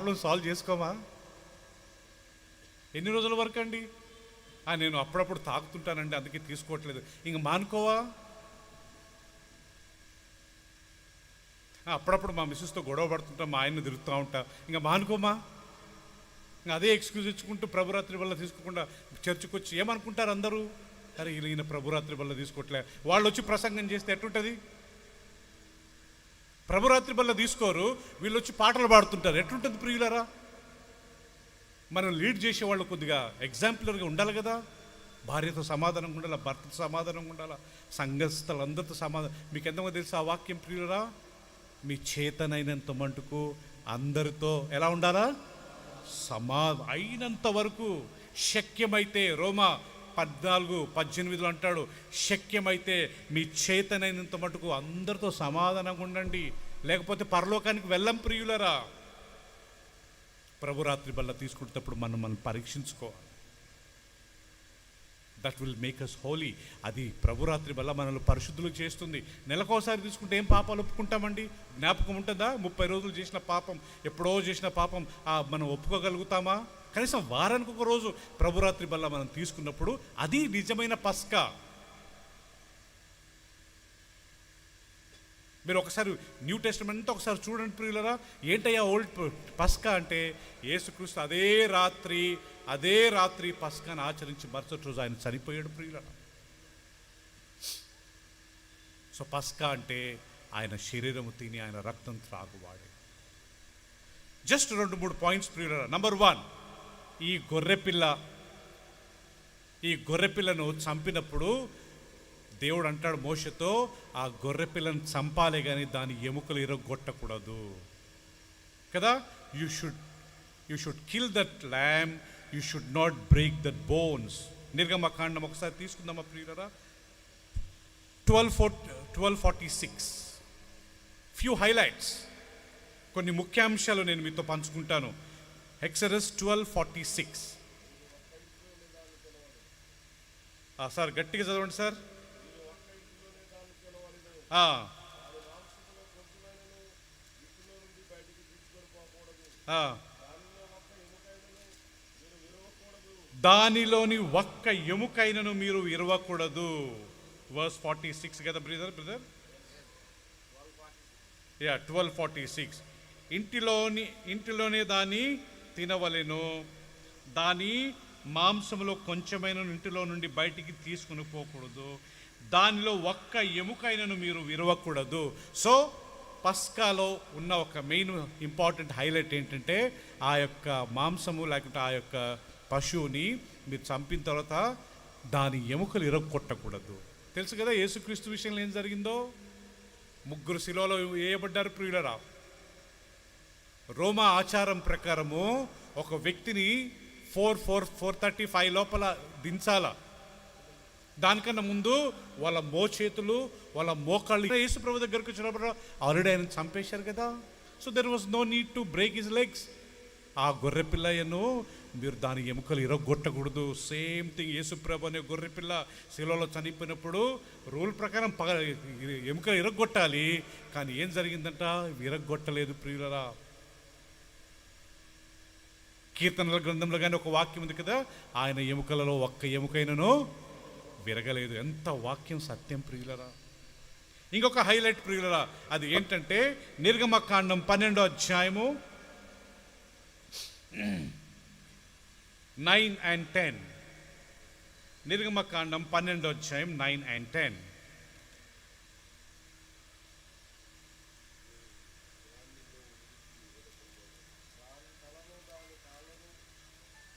Problem solve చేసుకోమా? ఎన్ని రోజుల వరకు అండి? నేను అప్పుడప్పుడు తాగుతుంటానండి అందుకే తీసుకోవట్లేదు. ఇంక మానుకోవా? అప్పుడప్పుడు మా మిస్సెస్తో గొడవ పడుతుంటా మా ఆయన్ని తిరుగుతూ ఉంటా. ఇంకా మానుకోమా? ఇంకా అదే ఎక్స్క్యూజ్ ఇచ్చుకుంటూ ప్రభురాత్రి వల్ల తీసుకోకుండా చర్చికి వచ్చి ఏమనుకుంటారు అందరూ? అరే ఈయన ప్రభురాత్రి వల్ల తీసుకోవట్లే. వాళ్ళు వచ్చి ప్రసంగం చేస్తే ఎట్టుంటుంది? ప్రభురాత్రి వల్ల తీసుకోరు వీళ్ళు వచ్చి పాటలు పాడుతుంటారు. ఎట్లుంటుంది ప్రియులరా? మనం లీడ్ చేసేవాళ్ళు కొద్దిగా ఎగ్జాంపులర్గా ఉండాలి కదా. భార్యతో సమాధానంగా ఉండాలి? భర్తతో సమాధానంగా ఉండాలి? సంఘస్థలందరితో సమాధానం మీకు ఎంతమంది తెలుసు ఆ వాక్యం ప్రియులరా? మీ చేతనైనంత మటుకు అందరితో ఎలా ఉండాలా? సమా అయినంత వరకు శక్యమైతే రోమా పద్నాలుగు పద్దెనిమిదిలో అంటాడు శక్యమైతే మీ చేతనైనంత మటుకు అందరితో సమాధానంగా ఉండండి. లేకపోతే పరలోకానికి వెళ్ళం ప్రియులరా. ప్రభురాత్రి బల్ల తీసుకుంటప్పుడు మనం మనం పరీక్షించుకోవాలి. That will make us holy అది ప్రభురాత్రి వల్ల మనల్ని పరిశుద్ధులు చేస్తుంది. నెలకోసారి తీసుకుంటే ఏం పాపాలు ఒప్పుకుంటామండి? జ్ఞాపకం ఉంటుందా? ముప్పై రోజులు చేసిన పాపం ఎప్పుడో చేసిన పాపం మనం ఒప్పుకోగలుగుతామా? కనీసం వారానికి ఒక రోజు ప్రభురాత్రి వల్ల మనం తీసుకున్నప్పుడు అది నిజమైన పస్కా. మీరు ఒకసారి న్యూ టెస్ట్మెంట్ ఒకసారి చూడండి ప్రియులరా. ఏంటయ్యా ఓల్డ్ పస్కా అంటే? యేసుక్రీస్తు అదే రాత్రి అదే రాత్రి పస్కాను ఆచరించి మరుసటి రోజు ఆయన చనిపోయాడు ప్రియులరా. సో పస్కా అంటే ఆయన శరీరము తిని ఆయన రక్తం త్రాగువాడే. జస్ట్ రెండు మూడు పాయింట్స్ ప్రియులరా. నంబర్ వన్ ఈ గొర్రెపిల్ల ఈ గొర్రెపిల్లను చంపినప్పుడు దేవుడు అంటాడు మోషతో ఆ గొర్రె చంపాలి చంపాలే కానీ దాని ఎముకలు ఇరగొట్టకూడదు. కదా? You should you should kill that lamb you should not break that bones నిర్గమకాండం ఒకసారి తీసుకుందామా ప్రియులరా? Twelve four twelve forty six. Few highlights కొన్ని ముఖ్యాంశాలు నేను మీతో పంచుకుంటాను. Exodus twelve forty six sir గట్టిగా చదవండి సార్ ah. ah. దానిలోని ఒక్క ఎముకైనను మీరు ఇరవకూడదు వర్స్ ఫార్టీ సిక్స్ కదా brother brother ya twelve forty six ఇంటిలోని ఇంటిలోనే దాన్ని తినవలెను. దాని మాంసంలో కొంచెమైన ఇంటిలో నుండి బయటికి తీసుకుని పోకూడదు. దానిలో ఒక్క ఎముకైనను మీరు విరవకూడదు. సో పస్కాలో ఉన్న ఒక మెయిన్ ఇంపార్టెంట్ హైలైట్ ఏంటంటే ఆ యొక్క మాంసము లేకుంటే ఆ యొక్క పశువుని మీరు చంపిన తర్వాత దాని ఎముకలు ఇరగొట్టకూడదు. తెలుసు కదా యేసుక్రీస్తు విషయంలో ఏం జరిగిందో? ముగ్గురు శిలోలో వేయబడ్డారు ప్రియులరా? రోమా ఆచారం ప్రకారము ఒక వ్యక్తిని four four four thirty five లోపల దించాల. దానికన్నా ముందు వాళ్ళ మోచేతులు వాళ్ళ మోకాళ్ళు. యేసుప్రభు దగ్గరకు వచ్చినప్పుడు ఆల్రెడీ ఆయన చంపేశారు కదా. So there was no need to break his legs ఆ గొర్రె పిల్లయ్యను మీరు దాని ఎముకలు ఇరగొట్టకూడదు. సేమ్ థింగ్ యేసుప్రభు అనే గొర్రె పిల్ల శిలలో చనిపోయినప్పుడు రూల్ ప్రకారం పగ ఎముకలు ఇరగొట్టాలి. కానీ ఏం జరిగిందంట? ఇరగొట్టలేదు ప్రియులరా. కీర్తనల గ్రంథంలో కానీ ఒక వాక్యం ఉంది కదా ఆయన ఎముకలలో ఒక్క ఎముకైనను విరగలేదు. ఎంత వాక్యం సత్యం ప్రియులరా. ఇంకొక హైలైట్ ప్రియులరా అది ఏంటంటే నిర్గమకాండం పన్నెండో అధ్యాయము నైన్ అండ్ టెన్. నిర్గమకాండం పన్నెండో అధ్యాయం nine and ten.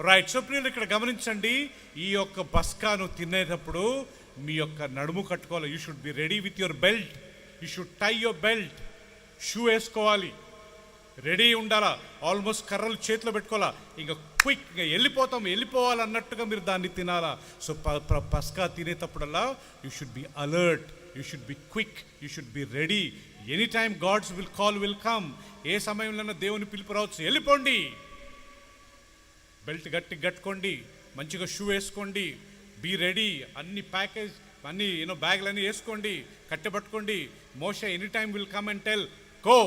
Right so ప్రియులు ఇక్కడ గమనించండి ఈ యొక్క బస్కాను తినేటప్పుడు మీ యొక్క నడుము కట్టుకోవాలి. You should be ready with your belt you should tie your belt shoe వేసుకోవాలి. రెడీ ఉండాలా? ఆల్మోస్ట్ కర్రలు చేతిలో పెట్టుకోవాలా? ఇంకా క్విక్ వెళ్ళిపోతాం వెళ్ళిపోవాలన్నట్టుగా మీరు దాన్ని తినాలా? సో ప- పస్కా తినేటప్పుడల్లా you should be alert you should be quick you should be ready any time God's will call will come ఏ సమయంలోనో దేవుని పిలుపు రావచ్చు. వెళ్ళిపోండి. బెల్ట్ గట్టి కట్టుకోండి మంచిగా షూ వేసుకోండి బీ రెడీ అన్ని ప్యాకేజ్ అన్ని యూనో బ్యాగ్లన్నీ వేసుకోండి కట్టెపట్టుకోండి మోష any time will come and tell go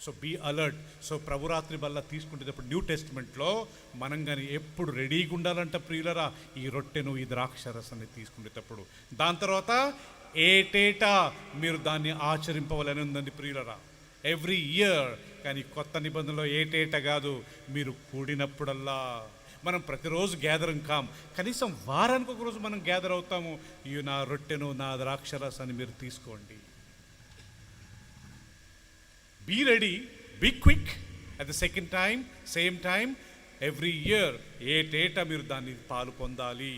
so be alert so ప్రభురాత్రి వల్ల తీసుకుంటేటప్పుడు న్యూ టెస్ట్మెంట్లో మనం కానీ ఎప్పుడు రెడీగా ఉండాలంట ప్రియులరా? ఈ రొట్టెను ఈ ద్రాక్ష రసాన్ని తీసుకునేటప్పుడు దాని తర్వాత ఏటేటా మీరు దాన్ని ఆచరింపవాలని ఉందండి ప్రియులరా? ఎవ్రీ ఇయర్ కానీ కొత్త నిబంధనలో ఏటేట కాదు. మీరు కూడినప్పుడల్లా. మనం ప్రతిరోజు గ్యాదరింగ్ కాం. కనీసం వారానికి ఒక రోజు మనం గ్యాదర్ అవుతాము. ఈ నా రొట్టెను నా ద్రాక్ష రసాన్ని మీరు తీసుకోండి. Be ready be quick at the second time same time every year ఏటేటా మీరు దాన్ని పాలు పొందాలి?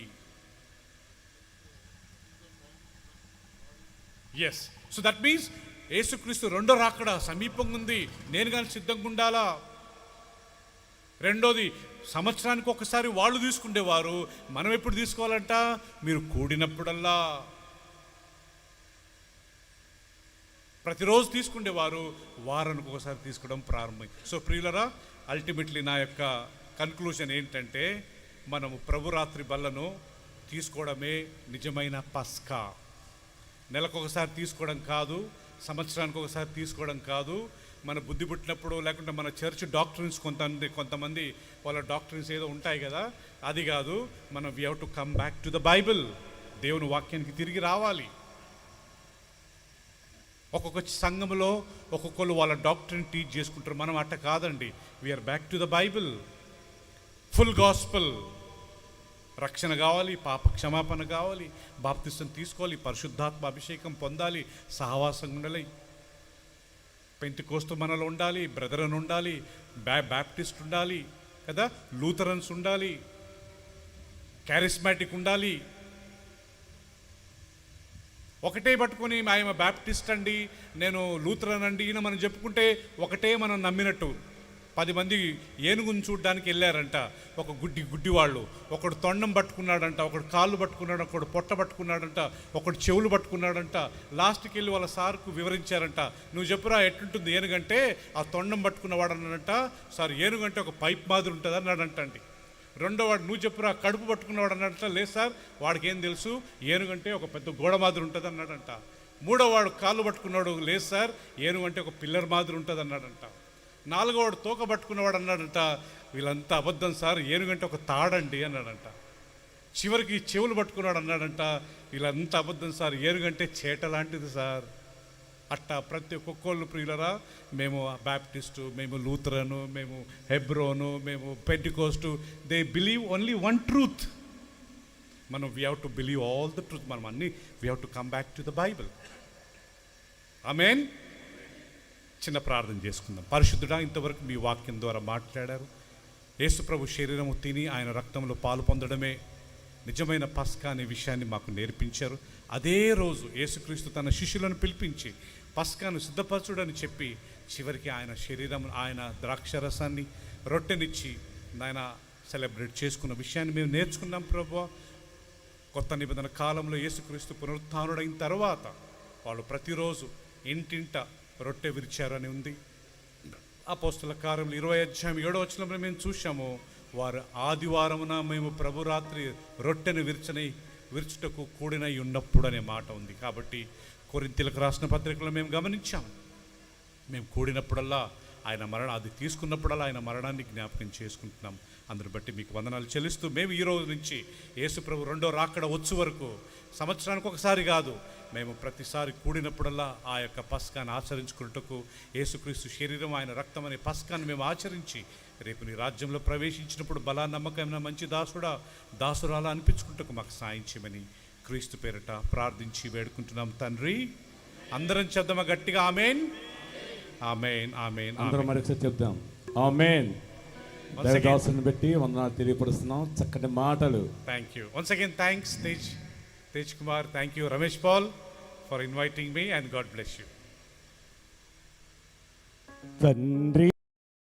ఎస్ సో దట్ మీన్స్ యేసుక్రీస్తు రెండో రాకడ సమీపంగా ఉంది. నేను కానీ సిద్ధంగా ఉండాలా? రెండోది సంవత్సరానికి ఒకసారి వాళ్ళు తీసుకునేవారు మనం ఎప్పుడు తీసుకోవాలంట? మీరు కూడినప్పుడల్లా. ప్రతిరోజు తీసుకునేవారు వారానికి ఒకసారి తీసుకోవడం ప్రారంభమై సో ప్రియులరా అల్టిమేట్లీ నా యొక్క కన్క్లూషన్ ఏంటంటే మనము ప్రభురాత్రి బల్లను తీసుకోవడమే నిజమైన పస్కా. నెలకొకసారి తీసుకోవడం కాదు సంవత్సరానికి ఒకసారి తీసుకోవడం కాదు. మన బుద్ధి పుట్టినప్పుడు లేకుంటే మన చర్చ్ డాక్టరీన్స్ కొంతమంది కొంతమంది వాళ్ళ డాక్టరీన్స్ ఏదో ఉంటాయి కదా అది కాదు. మనం we have to come back to the Bible దేవుని వాక్యానికి తిరిగి రావాలి. ఒక్కొక్క సంఘంలో ఒక్కొక్కరు వాళ్ళ డాక్టర్ని టీచ్ చేసుకుంటారు. మనం అట్ట కాదండి. We are back to the Bible full gospel రక్షణ కావాలి పాప క్షమాపణ కావాలి బాప్తిష్టం తీసుకోవాలి పరిశుద్ధాత్మ అభిషేకం పొందాలి సహవాసం ఉండాలి. పెంతికోస్తు మనలో ఉండాలి బ్రదరన్ ఉండాలి బ్యా బ్యాప్టిస్ట్ ఉండాలి కదా? లూథరన్స్ ఉండాలి క్యారిస్మాటిక్ ఉండాలి. ఒకటే పట్టుకొని ఆయన బ్యాప్టిస్ట్ అండి నేను లూథరన్ అండి ఈయన మనం చెప్పుకుంటే ఒకటే మనం నమ్మినట్టు. పది మంది ఏనుగుని చూడడానికి వెళ్ళారంట. ఒక గుడ్డి గుడ్డి వాళ్ళు ఒకడు తొండం పట్టుకున్నాడంట ఒకడు కాళ్ళు పట్టుకున్నాడు ఒకడు పొట్ట పట్టుకున్నాడంట ఒకడు చెవులు పట్టుకున్నాడంట. లాస్ట్కి వెళ్ళి వాళ్ళ సార్కు వివరించారంట. నువ్వు చెప్పురా ఎట్లుంటుంది? ఏనుగంటే ఆ తొండం పట్టుకున్నవాడు అన్నాడంట సార్ ఏనుగంటే ఒక పైప్ మాదిరి ఉంటుంది అన్నాడంటండి రెండోవాడు నువ్వు చెప్పురా కడుపు పట్టుకున్నవాడు అన్నట్ట లేదు సార్ వాడికి ఏం తెలుసు ఏనుగంటే ఒక పెద్ద గోడ మాదిరి ఉంటుంది అన్నాడంట మూడోవాడు కాళ్ళు పట్టుకున్నాడు లేదు సార్ ఏనుగంటే ఒక పిల్లర్ మాదిరి ఉంటుంది అన్నాడంట నాలుగోవాడు తోక పట్టుకున్నవాడు అన్నాడంట. వీళ్ళంతా అబద్ధం సార్ ఏనుగంటే ఒక తాడండి అన్నాడంట. చివరికి చెవులు పట్టుకున్నాడు అన్నాడంట. వీళ్ళంతా అబద్ధం సార్ ఏనుగంటే చేట లాంటిది సార్. అట్టా ప్రతి ఒక్కొక్కళ్ళు ప్రియులరా మేము బ్యాప్టిస్టు మేము లూథరను మేము హెబ్రోను మేము Pentecost they believe only one truth మనం we have to believe all the truth మనం అన్ని we have to come back to the Bible mean చిన్న ప్రార్థన చేసుకుందాం. పరిశుద్ధుడా ఇంతవరకు మీ వాక్యం ద్వారా మాట్లాడారు. యేసుప్రభు శరీరము తిని ఆయన రక్తంలో పాలు పొందడమే నిజమైన పస్కా అనే విషయాన్ని మాకు నేర్పించారు. అదే రోజు యేసుక్రీస్తు తన శిష్యులను పిలిపించి పస్కాను సిద్ధపరచుడని చెప్పి చివరికి ఆయన శరీరం ఆయన ద్రాక్షరసాన్ని రొట్టెనిచ్చి ఆయన సెలబ్రేట్ చేసుకున్న విషయాన్ని మేము నేర్చుకున్నాం ప్రభు. కొత్త నిబంధన కాలంలో యేసుక్రీస్తు పునరుత్డైన తర్వాత వాళ్ళు ప్రతిరోజు ఇంటింట రొట్టె విరిచారని ఉంది. అపోస్తుల కార్యంలో ఇరవై అధ్యాయం ఏడో వచ్చినప్పుడు మేము చూసాము వారు ఆదివారమున మేము ప్రభురాత్రి రొట్టెను విరిచని విరుచుటకు కూడినై ఉన్నప్పుడు అనే మాట ఉంది. కాబట్టి కొరింతలకు రాసిన పత్రికలో మేము గమనించాం. మేము కూడినప్పుడల్లా ఆయన మరణ అది తీసుకున్నప్పుడల్లా ఆయన మరణాన్ని జ్ఞాపకం చేసుకుంటున్నాం. అందుని బట్టి మీకు వందనాలు చెల్లిస్తూ మేము ఈ రోజు నుంచి యేసుప్రభు రెండో రాకడ వచ్చు వరకు సంవత్సరానికి ఒకసారి కాదు మేము ప్రతిసారి కూడినప్పుడల్లా ఆ యొక్క పస్కాన్ని ఆచరించుకున్నట్టుకు యేసుక్రీస్తు శరీరం ఆయన రక్తం అనే పస్కాన్ని మేము ఆచరించి రేపు నీ రాజ్యంలో ప్రవేశించినప్పుడు బలా నమ్మకమైన మంచి దాసుడా దాసురాలా అనిపించుకుంటకు మాకు సాయం చేయమని క్రీస్తు పేరట ప్రార్థించి వేడుకుంటున్నాం తండ్రి. అందరం చెప్దామా గట్టిగా ఆమెన్? ఆమెన్ ఆమెన్ అందరం మరొకసారి చెప్దాం. ఆమెన్. దైవదాసుని బట్టి వందనాలు తెలియపరుస్తున్నాం. చక్కటి మాటలు. Thank you once again thanks Tej Tej Kumar. Thank you Ramesh Paul for inviting me and God bless you తండ్రి